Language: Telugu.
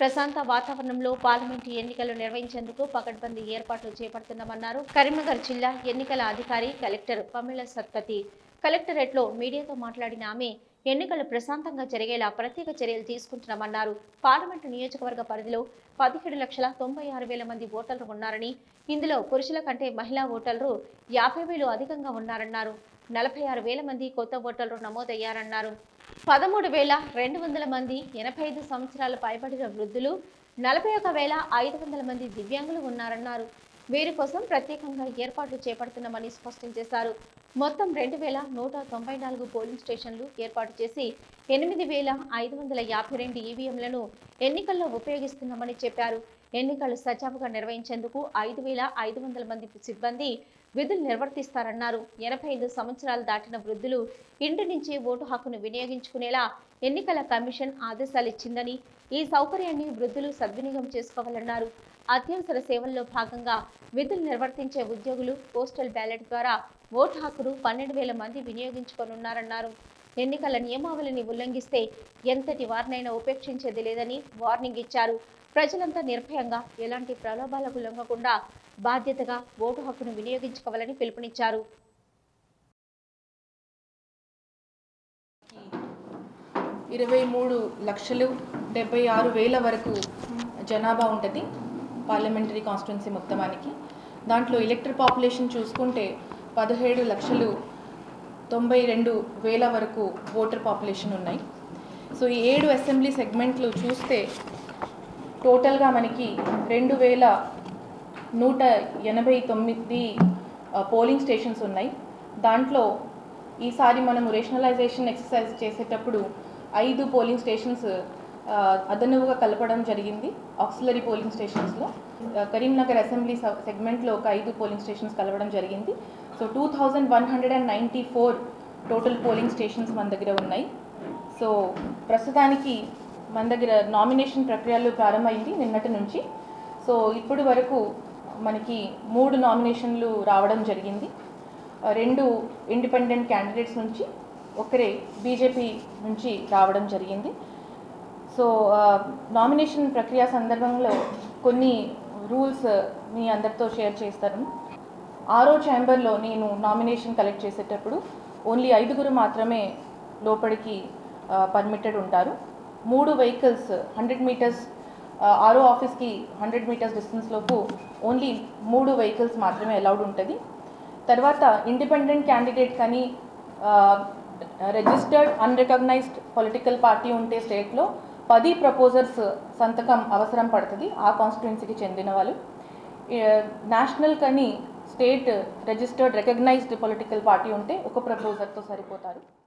ప్రశాంత వాతావరణంలో పార్లమెంటు ఎన్నికలు నిర్వహించేందుకు పకడ్బందీ ఏర్పాట్లు చేపడుతున్నామన్నారు. కరీంనగర్ జిల్లా ఎన్నికల అధికారి కలెక్టర్ పమిళ సత్పతి. కలెక్టరేట్లో మీడియాతో మాట్లాడిన ఆమె ఎన్నికలు ప్రశాంతంగా జరిగేలా ప్రత్యేక చర్యలు తీసుకుంటున్నామన్నారు. పార్లమెంటు నియోజకవర్గ పరిధిలో పదిహేడు లక్షల తొంభై ఆరు వేల మంది ఓటర్లు ఉన్నారని ఇందులో పురుషుల కంటే మహిళా ఓటర్లు యాభై వేలు అధికంగా ఉన్నారన్నారు. నలభై ఆరు వేల మంది కొత్త ఓటర్లు నమోదయ్యారన్నారు. పదమూడు వేల రెండు వందల మంది ఎనభై ఐదు సంవత్సరాల పైబడిన వృద్ధులు నలభై ఒక వేల ఐదు వందల మంది దివ్యాంగులు ఉన్నారన్నారు. వీరి కోసం ప్రత్యేకంగా ఏర్పాట్లు చేపడుతున్నామని స్పష్టం చేశారు. మొత్తం రెండు వేల నూట తొంభై నాలుగు పోలింగ్ స్టేషన్లు ఏర్పాటు చేసి ఎనిమిది వేల ఐదు వందల యాభై రెండు ఈవీఎంలను ఎన్నికల్లో ఉపయోగిస్తున్నామని చెప్పారు. ఎన్నికలు సజావుగా నిర్వహించేందుకు ఐదు వేల ఐదు వందల మంది సిబ్బంది విధులు నిర్వర్తిస్తారన్నారు. ఎనభై ఐదు సంవత్సరాలు దాటిన వృద్ధులు ఇంటి నుంచి ఓటు హక్కును వినియోగించుకునేలా ఎన్నికల కమిషన్ ఆదేశాలు ఇచ్చిందని ఈ సౌకర్యాన్ని వృద్ధులు సద్వినియోగం చేసుకోవాలన్నారు. అత్యవసర సేవల్లో భాగంగా విధులు నిర్వర్తించే ఉద్యోగులు పోస్టల్ బ్యాలెట్ ద్వారా ఓటు హక్కును పన్నెండు వేల మంది వినియోగించుకోనున్నారన్నారు. ఎన్నికల నియమావళిని ఉల్లంఘిస్తే ఎంతటి వారినైనా ఉపేక్షించేది లేదని వార్నింగ్ ఇచ్చారు. ప్రజలంతా నిర్భయంగా ఎలాంటి ప్రలోభాలకు లొంగకుండా బాధ్యతగా ఓటు హక్కును వినియోగించుకోవాలని పిలుపునిచ్చారు. ఇరవై మూడు లక్షలు డెబ్బై ఆరు వేల వరకు జనాభా ఉంటుంది పార్లమెంటరీ కాన్స్టిట్యున్సీ మొత్తానికి దాంట్లో ఎలక్టర్ పాపులేషన్ చూసుకుంటే పదిహేడు లక్షలు తొంభై రెండు వేల వరకు ఓటర్ పాపులేషన్ ఉన్నాయి. సో ఈ ఏడు అసెంబ్లీ సెగ్మెంట్లు చూస్తే టోటల్గా మనకి రెండు వేల నూట ఎనభై తొమ్మిది పోలింగ్ స్టేషన్స్ ఉన్నాయి. దాంట్లో ఈసారి మనము రేషనలైజేషన్ ఎక్సర్సైజ్ చేసేటప్పుడు ఐదు పోలింగ్ స్టేషన్స్ అదనవుగా కలపడం జరిగింది ఆక్సిలరీ పోలింగ్ స్టేషన్స్లో. కరీంనగర్ అసెంబ్లీ సెగ్మెంట్లో ఒక ఐదు పోలింగ్ స్టేషన్స్ కలవడం జరిగింది. So two thousand one hundred and ninety four total polling stations మన దగ్గర ఉన్నాయి. సో ప్రస్తుతానికి మన దగ్గర నామినేషన్ ప్రక్రియలు ప్రారంభమైంది నిన్నటి నుంచి. సో ఇప్పుడు వరకు మనకి మూడు నామినేషన్లు రావడం జరిగింది. రెండు ఇండిపెండెంట్ క్యాండిడేట్స్ నుంచి ఒకరే బీజేపీ నుంచి రావడం జరిగింది. సో నామినేషన్ ప్రక్రియ సందర్భంలో కొన్ని రూల్స్ మీ అందరితో షేర్ చేస్తాను. ఆరో ఛాంబర్లో నేను నామినేషన్ కలెక్ట్ చేసేటప్పుడు ఓన్లీ ఐదుగురు మాత్రమే లోపలికి పర్మిటెడ్ ఉంటారు. మూడు వెహికల్స్ హండ్రెడ్ మీటర్స్ ఆరో ఆఫీస్కి హండ్రెడ్ మీటర్స్ డిస్టెన్స్లోపు ఓన్లీ మూడు వెహికల్స్ మాత్రమే అలౌడ్ ఉంటుంది. తర్వాత ఇండిపెండెంట్ క్యాండిడేట్ కానీ రిజిస్టర్డ్ అన్రికగ్నైజ్డ్ పొలిటికల్ పార్టీ ఉంటే స్టేట్లో పది ప్రపోజర్స్ సంతకం అవసరం పడుతుంది. ఆ కాన్స్టిట్యున్సీకి చెందిన వాళ్ళు. నేషనల్ కానీ state registered recognised political party ఉంటే ఒక ప్రపోజర్తో సరిపోతారు.